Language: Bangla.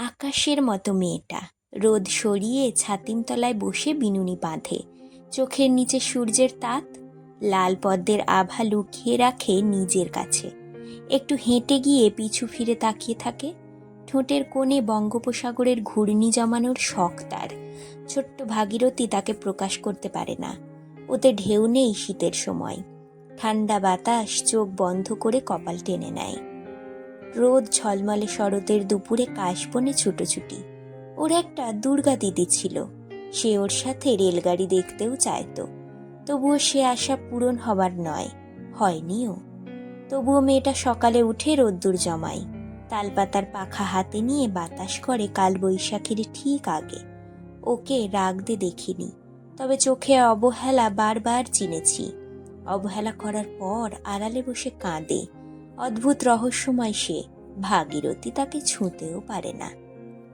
আকাশের মতো মেয়েটা। রোদ সরিয়ে ছাতিমতলায় বসে বিনুনি বাঁধে। চোখের নিচে সূর্যের তাত, লাল পদ্মের আভা লুকিয়ে রাখে নিজের কাছে। একটু হেঁটে গিয়ে পিছু ফিরে তাকিয়ে থাকে। ঠোঁটের কোণে বঙ্গোপসাগরের ঘূর্ণি জমানোর শখ তার। ছোট্ট ভাগীরথী তাকে প্রকাশ করতে পারে না। ওতে ঢেউ নেই শীতের সময়। ঠান্ডা বাতাস চোখ বন্ধ করে কপাল টেনে নেয়। রোদ ঝলমলে শরতের দুপুরে কাশবনে ছুটোছুটি। ওর একটা দুর্গা দিদি ছিল। সে ওর সাথে রেলগাড়ি দেখতেও চাইতো। তবুও সে আশা পূরণ হবার নয়, হয়নিও। তবুও মেয়েটা সকালে উঠে রোদ্দুর জমায়। তালপাতার পাখা হাতে নিয়ে বাতাস করে কাল বৈশাখের ঠিক আগে। ওকে রাগতে দেখিনি, তবে চোখে অবহেলা বারবার চিনেছি। অবহেলা করার পর আড়ালে বসে কাঁদে। অদ্ভুত রহস্যময় সে ভাগীরথী তাকে ছুঁতেও পারে না।